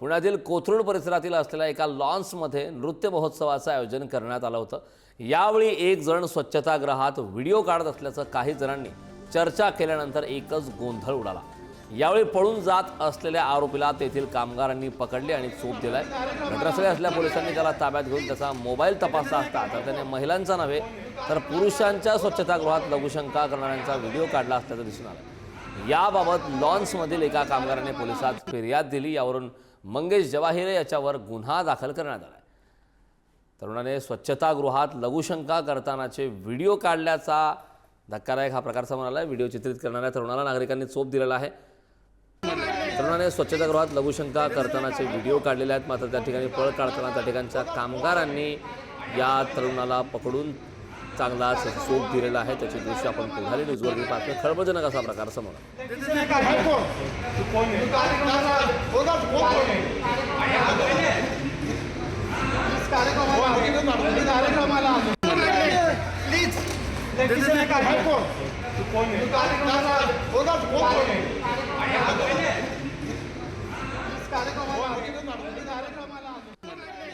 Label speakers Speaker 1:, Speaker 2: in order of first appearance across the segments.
Speaker 1: पुण्यातील कोथरूड परिसरातील असलेल्या एका लॉन्समध्ये नृत्य महोत्सवाचं आयोजन करण्यात आलं होतं. यावेळी एक जण स्वच्छतागृहात व्हिडिओ काढत असल्याचं काही जणांनी चर्चा केल्यानंतर एकच गोंधळ उडाला. यावेळी पळून जात असलेल्या आरोपीला तेथील कामगारांनी पकडले आणि चोप दिलाय. घटनास्थळी असल्या पोलिसांनी त्याला ताब्यात घेऊन त्याचा मोबाईल तपासला असता तर त्याने महिलांचा नव्हे तर पुरुषांच्या स्वच्छतागृहात लघुशंका करणाऱ्यांचा व्हिडिओ काढला असल्याचं दिसून आलं. याबाबत लॉन्समधील एका कामगाराने पोलिसात फिर्याद दिली. यावरून मंगेश जवाहिरे याच्यावर गुन्हा दाखल करण्यात आला आहे तरुणाने स्वच्छतागृहात लघुशंका करतानाचे व्हिडिओ काढल्याचा धक्कादायक हा प्रकार समोर आला व्हिडिओ चित्रित करणाऱ्या तरुणाला नागरिकांनी चोप दिलेला आहे. तरुणाने स्वच्छतागृहात लघुशंका करतानाचे व्हिडिओ काढलेले आहेत. मात्र त्या ठिकाणी पळ काढताना त्या ठिकाणच्या कामगारांनी या तरुणाला पकडून चांगलाच सोप दिलेला आहे. त्याचे दृश्य आपण पुढारी न्यूजवरती पाहतो खळबळजनक असा प्रकार समोर. कार्यक्रमाला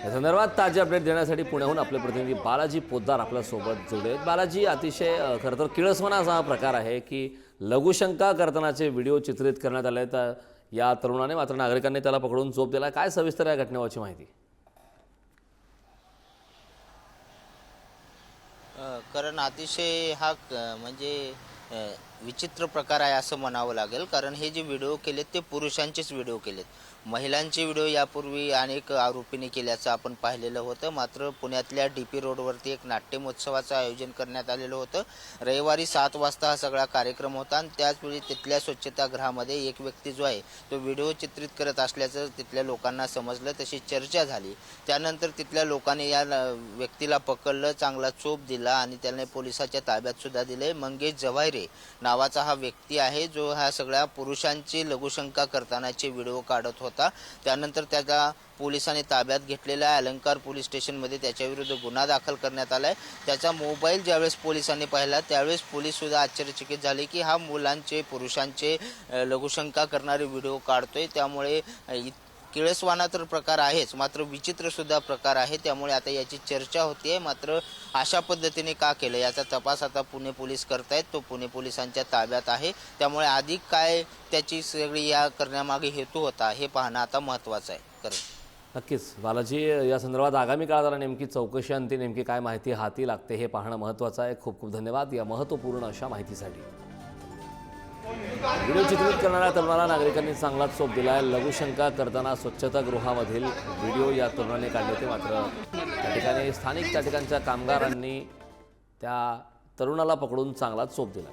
Speaker 1: या संदर्भात ताजे अपडेट देण्यासाठी पुण्याहून आपले प्रतिनिधी बालाजी पोद्दार आपल्यासोबत जोडले आहेत. बालाजी अतिशय खरं तर किळसवाना असा हा प्रकार आहे की लघुशंका करतानाचे व्हिडिओ चित्रित करण्यात आले तर या तरुणाने मात्र नागरिकांनी त्याला पकडून चोप दिला. काय सविस्तर या घटनेवरची माहिती?
Speaker 2: कारण अतिशय हा म्हणजे विचित्र प्रकार आहे असं म्हणावं लागेल. कारण हे जे व्हिडिओ केलेत ते पुरुषांचेच व्हिडिओ केलेत. महिलांचे व्हिडिओ यापूर्वी अनेक आरोपीने केल्याचं आपण पाहिलेलं होतं. मात्र पुण्यातल्या डी पी रोडवरती एक नाट्य महोत्सवाचं आयोजन करण्यात आलेलं होतं. रविवारी सात वाजता हा सगळा कार्यक्रम होता आणि त्याचवेळी तिथल्या स्वच्छतागृहामध्ये एक व्यक्ती जो आहे तो व्हिडिओ चित्रित करत असल्याचं तिथल्या लोकांना समजलं. तशी चर्चा झाली. त्यानंतर तिथल्या लोकांनी या व्यक्तीला पकडलं चांगला चोप दिला आणि त्याने पोलिसाच्या ताब्यात सुद्धा दिले. मंगेश जवाहिरे नावाचा हा व्यक्ती आहे जो ह्या सगळ्या पुरुषांची लघुशंका करतानाचे व्हिडिओ काढत होता. त्यानंतर त्याचा पोलिसांनी ताब्यात घेतलेला आहे. अलंकार पोलीस स्टेशनमध्ये त्याच्याविरुद्ध गुन्हा दाखल करण्यात आला आहे त्याचा मोबाईल ज्यावेळेस पोलिसांनी पाहिला त्यावेळेस पोलीससुद्धा आश्चर्यचकित झाले की हा मुलांचे पुरुषांचे लघुशंका करणारे व्हिडिओ काढतोय. त्यामुळे किळसवाना तर प्रकार आहेच. मात्र विचित्र सुद्धा प्रकार आहे. त्यामुळे आता याची चर्चा होतीये मात्र अशा पद्धतीने का केलं? याचा तपास आता पुणे पोलीस करतायत. तो पुणे पोलिसांच्या ताब्यात आहे. त्यामुळे अधिक काय त्याची सगळी या करण्यामागे हेतू होता हे पाहणं आता महत्वाचं आहे. करण
Speaker 1: नक्कीच. बालाजी या संदर्भात आगामी काळात नेमकी चौकशी आणि ती नेमकी काय माहिती हाती लागते हे पाहणं महत्त्वाचं आहे. खूप खूप धन्यवाद. या महत्त्वपूर्ण अशा माहितीसाठी. व्हिडिओ चित्रित करणाऱ्या तरुणाला नागरिकांनी चांगलाच सोप दिला आहे लघुशंका करताना स्वच्छतागृहामधील व्हिडिओ या तरुणाने काढले होते मात्र त्या ठिकाणी स्थानिक त्या ठिकाणच्या कामगारांनी त्या तरुणाला पकडून चांगलाच सोप दिला.